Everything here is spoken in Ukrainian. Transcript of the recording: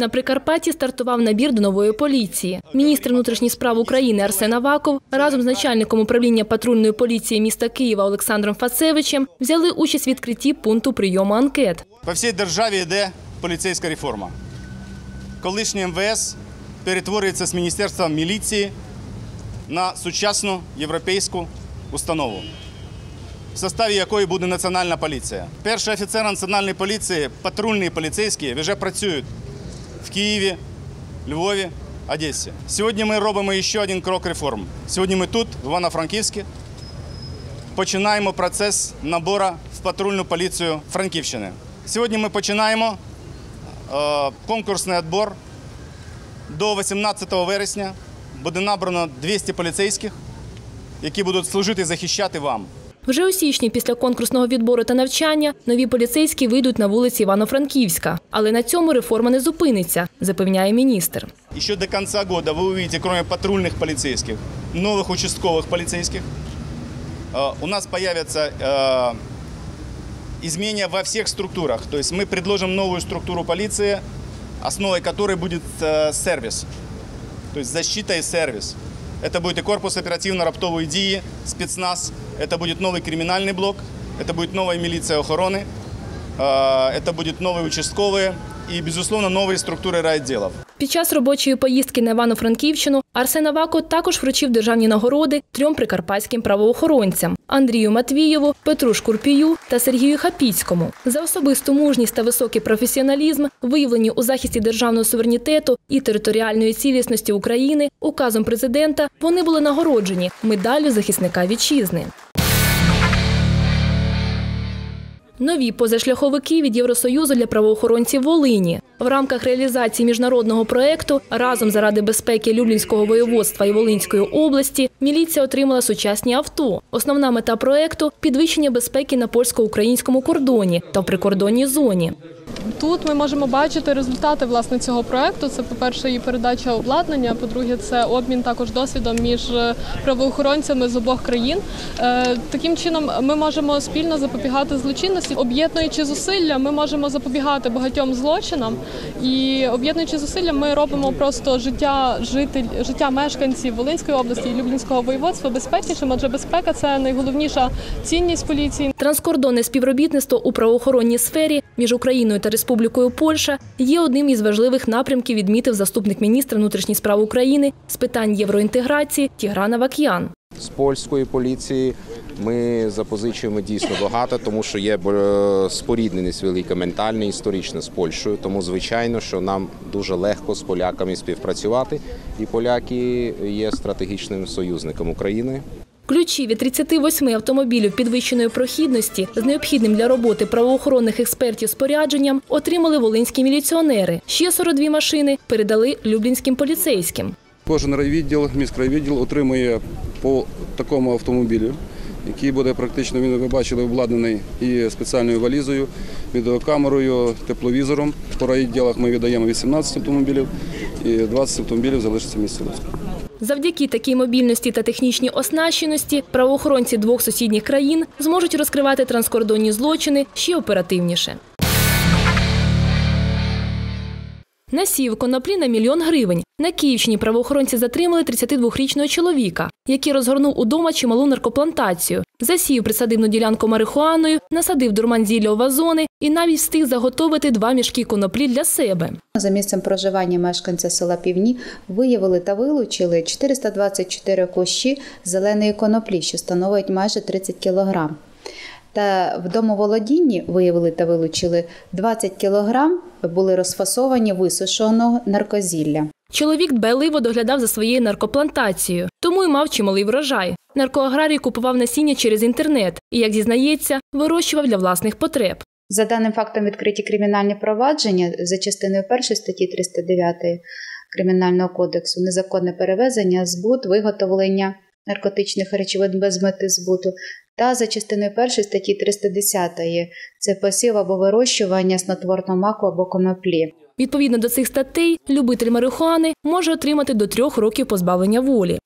На Прикарпатті стартував набір до нової поліції. Міністр внутрішніх справ України Арсен Аваков разом з начальником управління патрульної поліції міста Києва Олександром Фацевичем взяли участь в відкритті пункту прийому анкет. По всій державі йде поліцейська реформа. Колишнє МВС перетворюється з Міністерства міліції на сучасну європейську установу, в составі якої буде Національна поліція. Перший офіцер Національної поліції, патрульні поліцейські, вже працюють Києві, Львові, Одесі. Сьогодні ми робимо ще один крок реформ. Сьогодні ми тут, в Івано-Франківську, починаємо процес набору в патрульну поліцію Франківщини. Сьогодні ми починаємо е, конкурсний відбор. До 18 вересня буде набрано 200 поліцейських, які будуть служити і захищати вам. Вже у січні після конкурсного відбору та навчання нові поліцейські вийдуть на вулиці Івано-Франківська. Але на цьому реформа не зупиниться, запевняє міністр. Еще до конца года вы увидите, кроме патрульных полицейских, новых участковых полицейских. Э, У нас появятся э, изменения во всех структурах. То есть мы предложим новую структуру полиции, основой которой будет э, сервис. То есть защита и сервис. Это будет и корпус оперативно-раптовой дії, спецназ, это будет новый криминальный блок, это будет новая милиция охороны, э, это будут новые участковые и, безусловно, новые структуры райотделов. Під час робочої поїздки на Івано-Франківщину Арсен Авако також вручив державні нагороди трьом прикарпатським правоохоронцям Андрію Матвієву, Петру Шкурпію та Сергію Хапіцькому за особисту мужність та високий професіоналізм, виявлені у захисті державного суверенітету і територіальної цілісності України. Указом президента вони були нагороджені медаллю захисника вітчизни. Нові позашляховики від Євросоюзу для правоохоронців Волині в рамках реалізації міжнародного проекту разом заради безпеки Люблінського воєводства і Волинської області міліція отримала сучасні авто. Основна мета проекту підвищення безпеки на польсько-українському кордоні та в прикордонній зоні. Тут ми можемо бачити результати власне цього проекту. Це, по-перше, її передача обладнання. По-друге, це обмін також досвідом між е, правоохоронцями з обох країн. Е, Таким чином, ми можемо спільно запобігати злочинності, об'єднуючи зусилля, ми можемо запобігати багатьом злочинам. І об'єднуючи зусилля, ми робимо просто життя житель, життя мешканців Волинської області і Люблінського воєводства безпечнішим. Адже безпека це найголовніша цінність поліції. Транскордонне співробітництво у правоохоронній сфері між Україною та Республікою Польща є одним із важливих напрямків, відмітив заступник міністра внутрішніх справ України з питань євроінтеграції Тіграна Вак'ян. З польської поліції ми запозичуємо дійсно багато, тому що є е, спорідненість велика ментальна історична з Польщею. Тому звичайно, що нам дуже легко з поляками співпрацювати, і поляки є стратегічним союзником України. Ключі від 38 автомобілів підвищеної прохідності з необхідним для роботи правоохоронних експертів спорядженням отримали волинські міліціонери. Ще 42 машини передали люблінським поліцейським. Кожен райвідділ, міськрайвідділ отримує по такому автомобілю, який буде практично, ви бачили, обладнаний і спеціальною валізою, відеокамерою, тепловізором. По райвідділах ми віддаємо 18 автомобілів і 20 автомобілів залишиться Луцьку. Завдяки такій мобільності та технічній оснащеності правоохоронці двох сусідніх країн зможуть розкривати транскордонні злочини ще оперативніше. Насів коноплі на мільйон гривень. На Київщині правоохоронці затримали 32-річного чоловіка, який розгорнув удома чималу наркоплантацію. Засів присадивну ділянку марихуаною, насадив дурман зілля у вазони і навіть встиг заготовити два мішки коноплі для себе. За місцем проживання мешканця села Півні виявили та вилучили 424 кущі зеленої коноплі, що становить майже 30 кілограм. Та в домоволодінні виявили та вилучили 20 кілограм, були розфасовані висушеного наркозілля. Чоловік дбайливо доглядав за своєю наркоплантацією, тому й мав чималий врожай. Наркоаграрій купував насіння через інтернет і, як зізнається, вирощував для власних потреб. За даним фактом відкриті кримінальні провадження за частиною 1 статті 309 Кримінального кодексу незаконне перевезення, збут, виготовлення наркотичних речовин без мети збуту та за частиною 1 статті 310 це посів або вирощування снотворного маку або коноплі. Відповідно до цих статей, любитель марихуани може отримати до трьох років позбавлення волі.